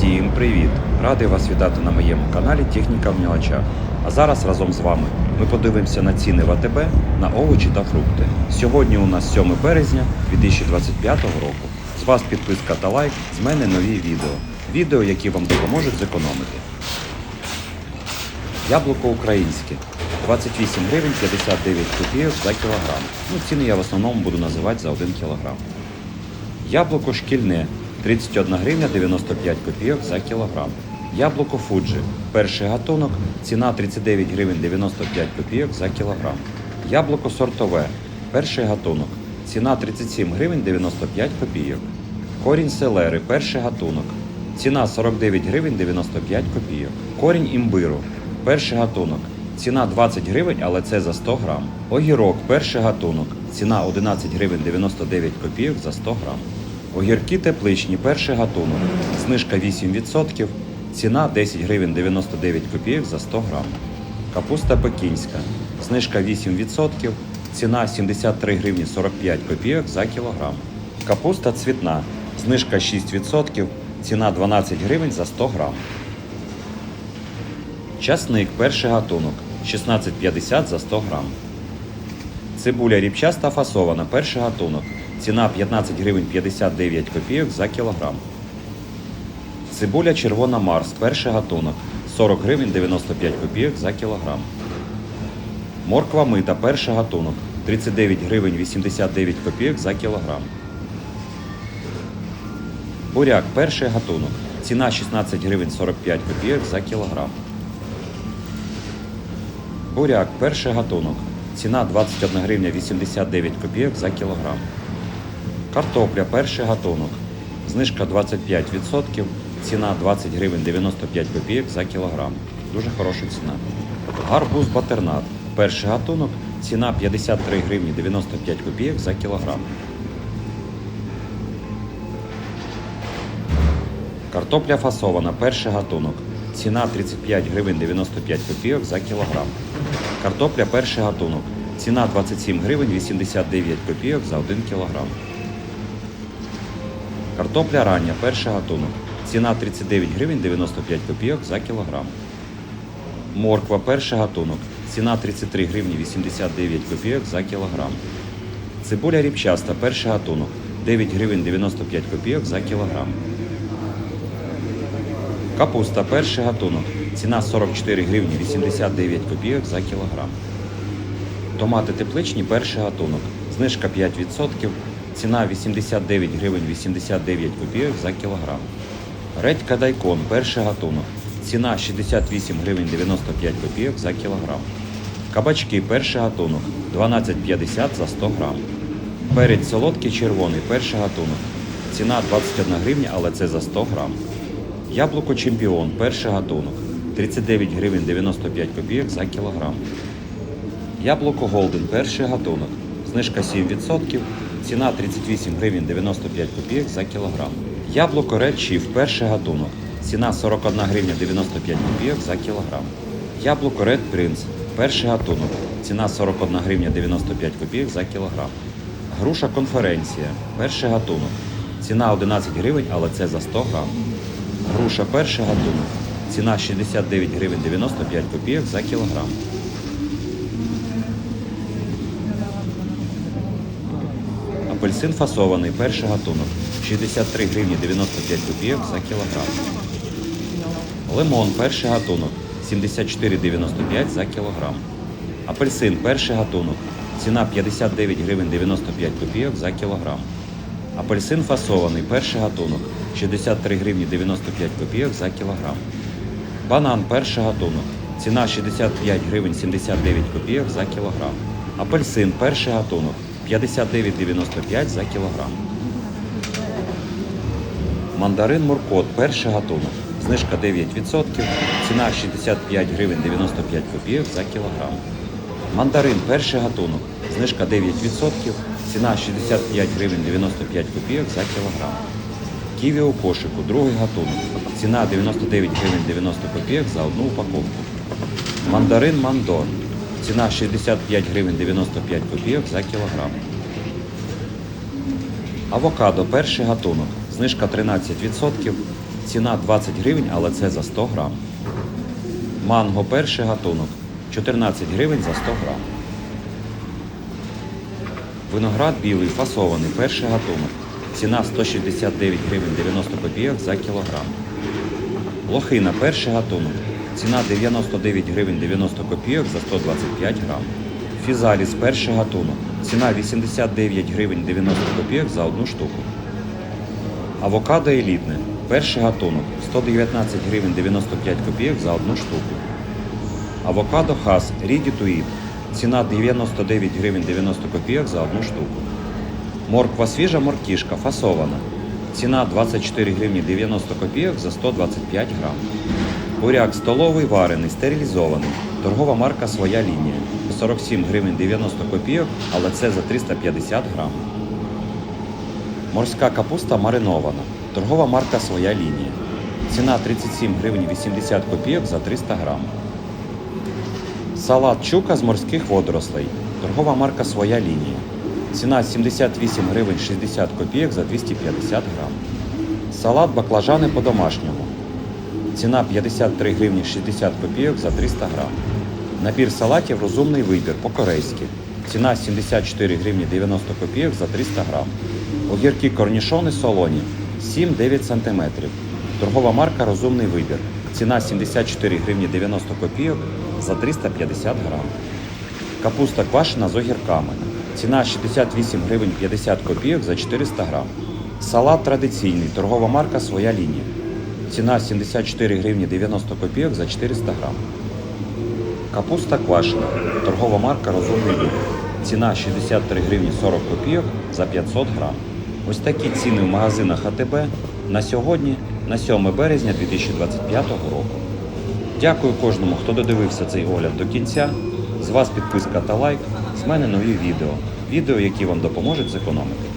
Всім привіт! Радий вас вітати на моєму каналі Техніка в мілочах. А зараз разом з вами ми подивимося на ціни в АТБ на овочі та фрукти. Сьогодні у нас 7 березня 2025 року. З вас підписка та лайк, з мене нові відео. Відео, які вам допоможуть зекономити. Яблуко українське 28 гривень 59 копійок за кілограм. Ну, ціни я в основному буду називати за 1 кілограм. Яблуко шкільне 31 гривня 95 копійок за кілограм. Яблуко Фуджі. Перший гатунок. Ціна 39 гривень 95 копійок за кілограм. Яблуко сортове. Перший гатунок. Ціна 37 гривень 95 копійок. Корінь селери. Перший гатунок. Ціна 49 гривень 95 копійок. Корінь імбиру. Перший гатунок. Ціна 20 гривень, але це за 100 грам. Огірок. Перший гатунок. Ціна 11 гривень 99 копійок за 100 грам. Огірки тепличні, перший гатунок. Знижка 8%. Ціна 10 гривень 99 копійок за 100 грам. Капуста пекінська. Знижка 8%. Ціна 73 гривні 45 копійок за кілограм. Капуста цвітна. Знижка 6%. Ціна 12 гривень за 100 грам. Часник перший гатунок 16,50 за 100 грам. Цибуля ріпчаста фасована перший гатунок. Ціна 15 гривень 59 копійок за кілограм. Цибуля червона Марс перший гатунок 40 гривень 95 копійок за кілограм. Морква мита перший гатунок 39 гривень 89 копійок за кілограм. Буряк перший гатунок. Ціна 16 гривень 45 копійок за кілограм. Буряк перший гатунок. Ціна 21 гривня 89 копійок за кілограм. Картопля перший гатунок. Знижка 25%. Ціна 20 гривень 95 копійок за кілограм. Дуже хороша ціна. Гарбуз батернат. Перший гатунок. Ціна 53 гривні 95 копійок за кілограм. Картопля фасована. Перший гатунок. Ціна 35 гривень 95 копійок за кілограм. Картопля перший гатунок. Ціна 27 гривень 89 копійок за 1 кілограм. Картопля рання перший гатунок. Ціна 39 гривень 95 копійок за кілограм. Морква перший гатунок. Ціна 33 гривні 89 копійок за кілограм. Цибуля ріпчаста перший гатунок. 9 гривень 95 копійок за кілограм. Капуста перший гатунок. Ціна 44 гривні 89 копійок за кілограм. Томати тепличні перший гатунок. Знижка 5%. Ціна 89 гривень 89 копійок за кілограм. Редька дайкон перший гатунок. Ціна 68 гривень 95 копійок за кілограм. Кабачки перший гатунок 12,50 за 100 грам. Перець солодкий червоний перший гатунок. Ціна 21 гривня, але це за 100 грам. Яблуко чемпіон перший гатунок 39 гривень 95 копійок за кілограм. Яблуко Голден перший гатунок. Знижка 7%. Ціна 38 гривень 95 копійок за кілограм. Яблуко Red Chief перший гатунок. Ціна 41 гривня 95 копійок за кілограм. Яблуко Red Prince перший гатунок. Ціна 41 гривня 95 копійок за кілограм. Груша конференція перший гатунок. Ціна 11 гривень, але це за 100 грам. Груша перший гатунок. Ціна 69 гривень 95 копійок за кілограм. Апельсин фасований перший гатунок 63 гривні 95 копійок за кілограм. Лимон перший гатунок 74,95 за кілограм. Апельсин перший гатунок. Ціна 59 гривень 95 копійок за кілограм. Апельсин фасований перший гатунок 63 гривні 95 копійок за кілограм. Банан перший гатунок. Ціна 65 гривень 79 копійок за кілограм. Апельсин перший гатунок 59,95 за кілограм. Мандарин Муркот перший гатунок. Знижка 9%. Ціна 65 гривень 95 копійок за кілограм. Мандарин перший гатунок. Знижка 9%. Ціна 65 гривень 95 копійок за кілограм. Ківі у кошику, другий гатунок. Ціна 99 гривень 90 копійок за одну упаковку. Мандарин Мандор. Ціна 65 гривень 95 копійок за кілограм. Авокадо перший гатунок. Знижка 13%. Ціна 20 гривень, але це за 100 грам. Манго перший гатунок 14 гривень за 100 грам. Виноград білий фасований перший гатунок. Ціна 169 гривень 90 копійок за кілограм. Лохина перший гатунок. Ціна 99 гривень 90 копійок за 125 грам. Фізаліс перший гатунок. Ціна 89 гривень 90 копійок за одну штуку. Авокадо елітне. Перший гатунок 119 гривень 95 копійок за одну штуку. Авокадо хас to Eat. Ціна 99 гривень 90 копійок за одну штуку. Морква свіжа моркішка фасована. Ціна 24 гривні 90 копійок за 125 грам. Буряк столовий варений, стерилізований. Торгова марка своя лінія. 47 гривень 90 копійок, але це за 350 грам. Морська капуста маринована. Торгова марка своя лінія. Ціна 37 гривень 80 копійок за 300 грам. Салат чука з морських водорослей. Торгова марка своя лінія. Ціна 78 гривень 60 копійок за 250 грам. Салат баклажани по-домашньому. Ціна 53 гривні 60 копійок за 300 грам. Набір салатів розумний вибір по-корейськи. Ціна 74 гривні 90 копійок за 300 грам. Огірки корнішони солоні 7-9 см. Торгова марка Розумний вибір. Ціна 74 гривні 90 копійок за 350 грам. Капуста квашена з огірками. Ціна 68 гривень 50 копійок за 400 грам. Салат традиційний. Торгова марка своя лінія. Ціна 74 гривні 90 копійок за 400 грам. Капуста квашена. Торгова марка Розумний вибір. Ціна 63 гривні 40 копійок за 500 грам. Ось такі ціни в магазинах АТБ на сьогодні, на 7 березня 2025 року. Дякую кожному, хто додивився цей огляд до кінця. З вас підписка та лайк. З мене нові відео. Відео, які вам допоможуть зекономити.